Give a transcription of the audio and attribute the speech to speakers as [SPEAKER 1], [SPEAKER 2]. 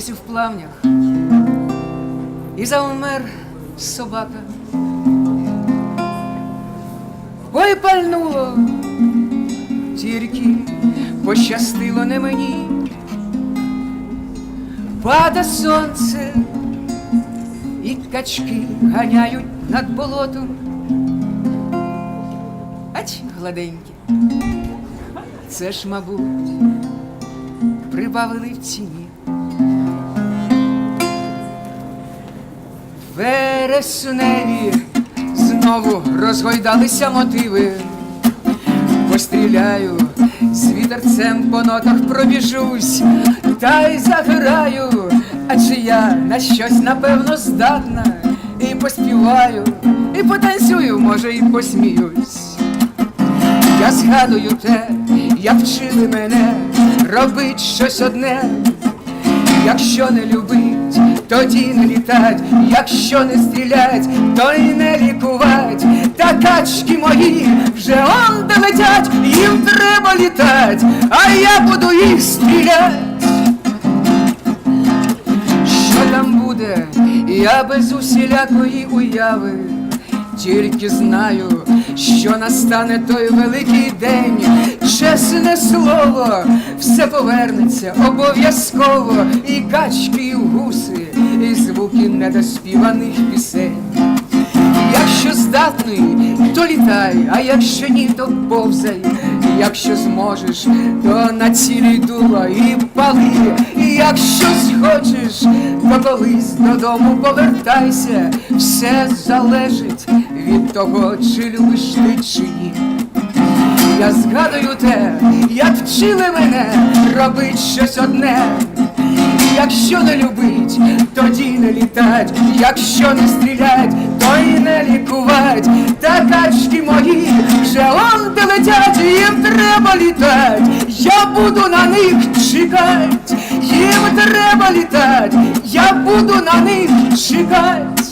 [SPEAKER 1] плавнях, і завмер собака. Ой, пальнуло, тільки пощастило не мені. Пада сонце, і качки ганяють над болотом. Ач, гладенькі. Це ж, мабуть, прибавили в ціні. Вересневі знову розгойдалися мотиви. Постріляю, з вітерцем по нотах пробіжусь, та й заграю, адже я на щось напевно здатна, і поспіваю, і потанцюю, може, і посміюсь. Я згадую те, як вчили мене робить щось одне. Якщо не любить, тоді не літать, якщо не стрілять, то й не лікувать. Та качки мої вже он де летять, їм треба літать, а я буду їх стрілять. Що там буде, я без усілякої уяви. Тільки знаю, що настане той великий день, чесне слово, все повернеться обов'язково, і качки, і гуси, і звуки недоспіваних пісень. Якщо здатний, то літай, а якщо ні, то повзай. Якщо зможеш, то націлюй дуло і пали. І якщо схочеш, то колись додому повертайся. Все залежить від того, чи любиш ти чи ні. Я згадую те, як вчили мене робить щось одне. Якщо не любить, тоді не літать, якщо не стрілять, то й не лікувать. Качки мої желанти летять, їм треба літать. Я буду на них чекать, їм треба літать, я буду на них чекать.